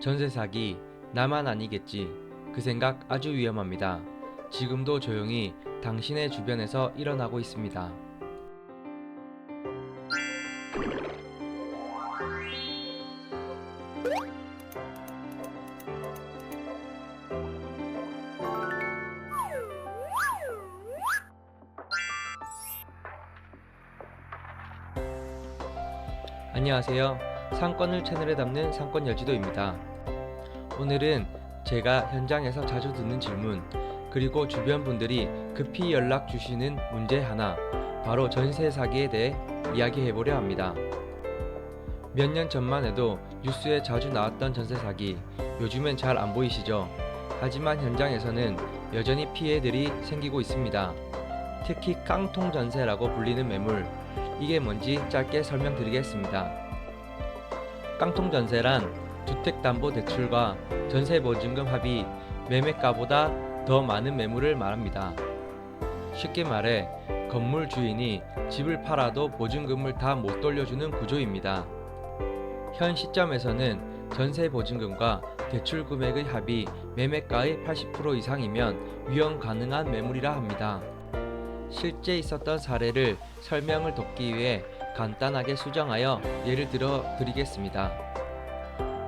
전세 사기 나만 아니겠지 그 생각 아주 위험합니다. 지금도 조용히 당신의 주변에서 일어나고 있습니다. 안녕하세요. 상권을 채널에 담는 상권 여지도입니다. 오늘은 제가 현장에서 자주 듣는 질문, 그리고 주변 분들이 급히 연락 주시는 문제 하나, 바로 전세 사기에 대해 이야기해 보려 합니다. 몇 년 전만 해도 뉴스에 자주 나왔던 전세 사기, 요즘엔 잘 안 보이시죠? 하지만 현장에서는 여전히 피해들이 생기고 있습니다. 특히 깡통 전세라고 불리는 매물, 이게 뭔지 짧게 설명드리겠습니다. 깡통 전세란 주택담보대출과 전세보증금 합의 매매가보다 더 많은 매물을 말합니다. 쉽게 말해 건물 주인이 집을 팔아도 보증금을 다 못 돌려주는 구조입니다. 현 시점에서는 전세 보증금과 대출 금액의 합이 매매가의 80% 이상이면 위험 가능한 매물이라 합니다. 실제 있었던 사례를 설명을 돕기 위해 간단하게 수정하여 예를 들어 드리겠습니다.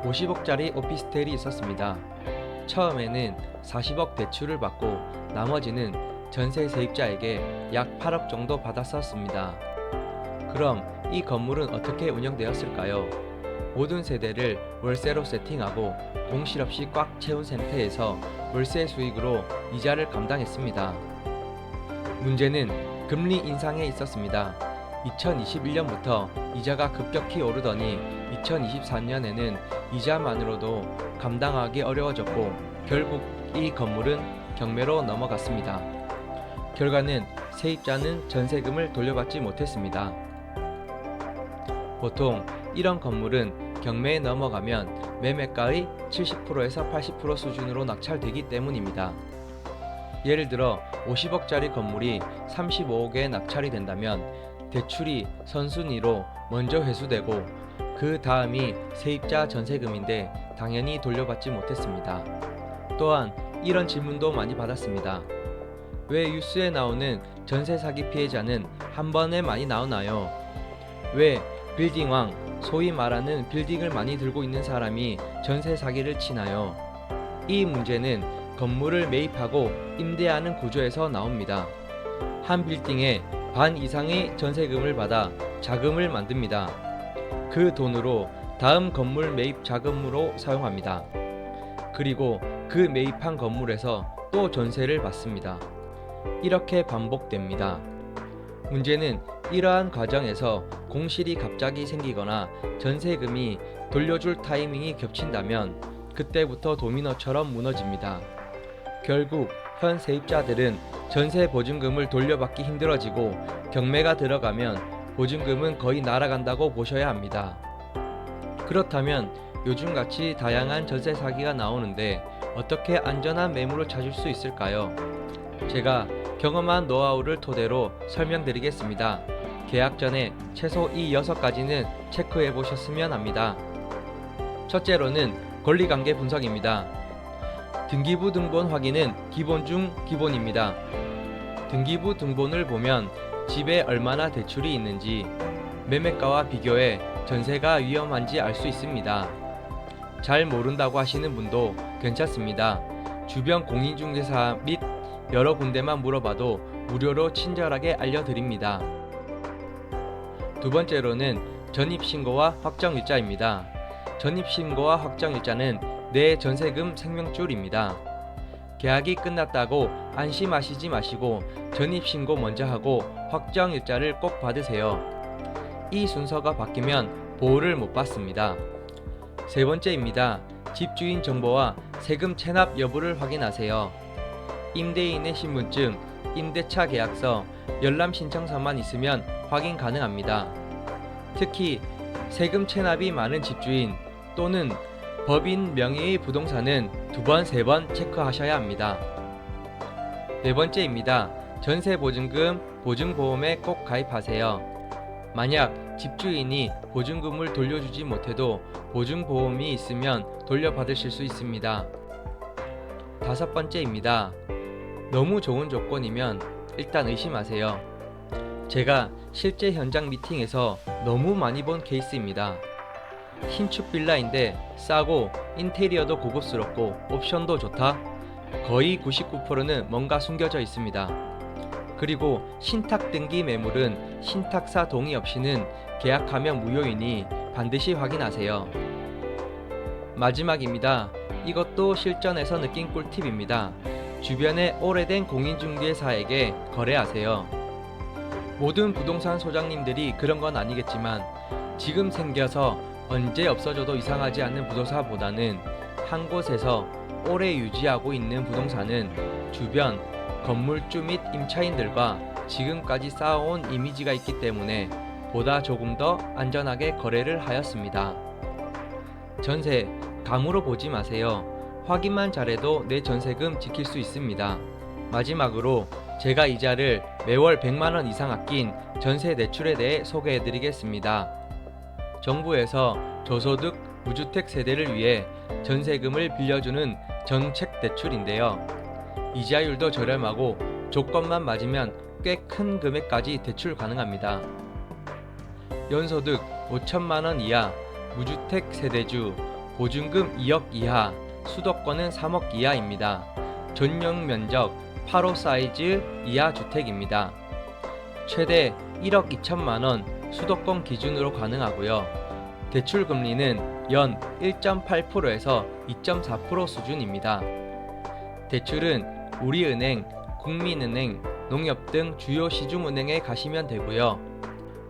50억짜리 오피스텔이 있었습니다. 처음에는 40억 대출을 받고 나머지는 전세 세입자에게 약 8억 정도 받았었습니다. 그럼 이 건물은 어떻게 운영되었을까요? 모든 세대를 월세로 세팅하고 공실 없이 꽉 채운 상태에서 월세 수익으로 이자를 감당했습니다. 문제는 금리 인상에 있었습니다. 2021년부터 이자가 급격히 오르더니 2024년에는 이자만으로도 감당하기 어려워졌고 결국 이 건물은 경매로 넘어갔습니다. 결과는 세입자는 전세금을 돌려받지 못했습니다. 보통 이런 건물은 경매에 넘어가면 매매가의 70%에서 80% 수준으로 낙찰되기 때문입니다. 예를 들어 50억짜리 건물이 35억에 낙찰이 된다면 대출이 선순위로 먼저 회수되고 그 다음이 세입자 전세금인데 당연히 돌려받지 못했습니다. 또한 이런 질문도 많이 받았습니다. 왜 뉴스에 나오는 전세 사기 피해자는 한 번에 많이 나오나요? 왜 빌딩왕, 소위 말하는 빌딩을 많이 들고 있는 사람이 전세 사기를 치나요? 이 문제는 건물을 매입하고 임대하는 구조에서 나옵니다. 한 빌딩에 반 이상의 전세금을 받아 자금을 만듭니다. 그 돈으로 다음 건물 매입 자금으로 사용합니다. 그리고 그 매입한 건물에서 또 전세를 받습니다. 이렇게 반복됩니다. 문제는 이러한 과정에서 공실이 갑자기 생기거나 전세금이 돌려줄 타이밍이 겹친다면 그때부터 도미노처럼 무너집니다. 결국 현 세입자들은 전세 보증금을 돌려받기 힘들어지고 경매가 들어가면 보증금은 거의 날아간다고 보셔야 합니다. 그렇다면 요즘같이 다양한 전세 사기가 나오는데 어떻게 안전한 매물을 찾을 수 있을까요? 제가 경험한 노하우를 토대로 설명드리겠습니다. 계약 전에 최소 이 6가지는 체크해 보셨으면 합니다. 첫째로는 권리관계 분석입니다. 등기부 등본 확인은 기본 중 기본입니다. 등기부 등본을 보면 집에 얼마나 대출이 있는지, 매매가와 비교해 전세가 위험한지 알 수 있습니다. 잘 모른다고 하시는 분도 괜찮습니다. 주변 공인중개사 및 여러 군데만 물어봐도 무료로 친절하게 알려드립니다. 두 번째로는 전입신고와 확정일자입니다. 전입신고와 확정일자는 내 전세금 생명줄입니다. 계약이 끝났다고 안심하시지 마시고 전입신고 먼저 하고 확정 일자를 꼭 받으세요. 이 순서가 바뀌면 보호를 못 받습니다. 세 번째입니다. 집주인 정보와 세금 체납 여부를 확인하세요. 임대인의 신분증, 임대차 계약서, 열람 신청서만 있으면 확인 가능합니다. 특히 세금 체납이 많은 집주인 또는 법인 명의의 부동산은 두 번, 세 번 체크하셔야 합니다. 네 번째입니다. 전세 보증금 보증보험에 꼭 가입하세요. 만약 집주인이 보증금을 돌려주지 못해도 보증보험이 있으면 돌려받으실 수 있습니다. 다섯 번째입니다. 너무 좋은 조건이면 일단 의심하세요. 제가 실제 현장 미팅에서 너무 많이 본 케이스입니다. 신축 빌라인데 싸고 인테리어도 고급스럽고 옵션도 좋다? 거의 99%는 뭔가 숨겨져 있습니다. 그리고 신탁 등기 매물은 신탁사 동의 없이는 계약하면 무효이니 반드시 확인하세요. 마지막입니다. 이것도 실전에서 느낀 꿀팁입니다. 주변에 오래된 공인중개사에게 거래하세요. 모든 부동산 소장님들이 그런 건 아니겠지만 지금 생겨서 언제 없어져도 이상하지 않는 부동산보다는 한 곳에서 오래 유지하고 있는 부동산은 주변 건물주 및 임차인들과 지금까지 쌓아온 이미지가 있기 때문에 보다 조금 더 안전하게 거래를 하였습니다. 전세 감으로 보지 마세요. 확인만 잘해도 내 전세금 지킬 수 있습니다. 마지막으로 제가 이자를 매월 100만원 이상 아낀 전세 대출에 대해 소개해 드리겠습니다. 정부에서 저소득 무주택 세대를 위해 전세금을 빌려주는 정책 대출인데요. 이자율도 저렴하고 조건만 맞으면 꽤 큰 금액까지 대출 가능합니다. 연소득 5천만 원 이하, 무주택 세대주, 보증금 2억 이하, 수도권은 3억 이하입니다. 전용 면적 8호 사이즈 이하 주택입니다. 최대 1억 2천만 원 수도권 기준으로 가능하고요. 대출 금리는 연 1.8%에서 2.4% 수준입니다. 대출은 우리은행, 국민은행, 농협 등 주요 시중은행에 가시면 되고요.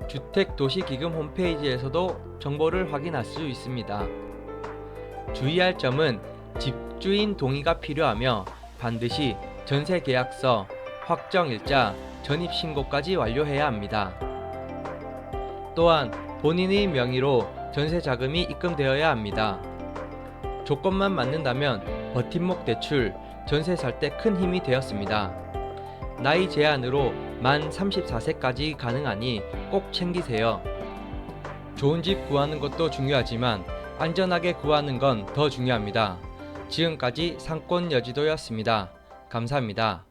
주택도시기금 홈페이지에서도 정보를 확인할 수 있습니다. 주의할 점은 집주인 동의가 필요하며 반드시 전세 계약서, 확정일자, 전입신고까지 완료해야 합니다. 또한 본인의 명의로 전세 자금이 입금되어야 합니다. 조건만 맞는다면 버팀목 대출, 전세 살 때 큰 힘이 되었습니다. 나이 제한으로 만 34세까지 가능하니 꼭 챙기세요. 좋은 집 구하는 것도 중요하지만 안전하게 구하는 건 더 중요합니다. 지금까지 상권 여지도였습니다. 감사합니다.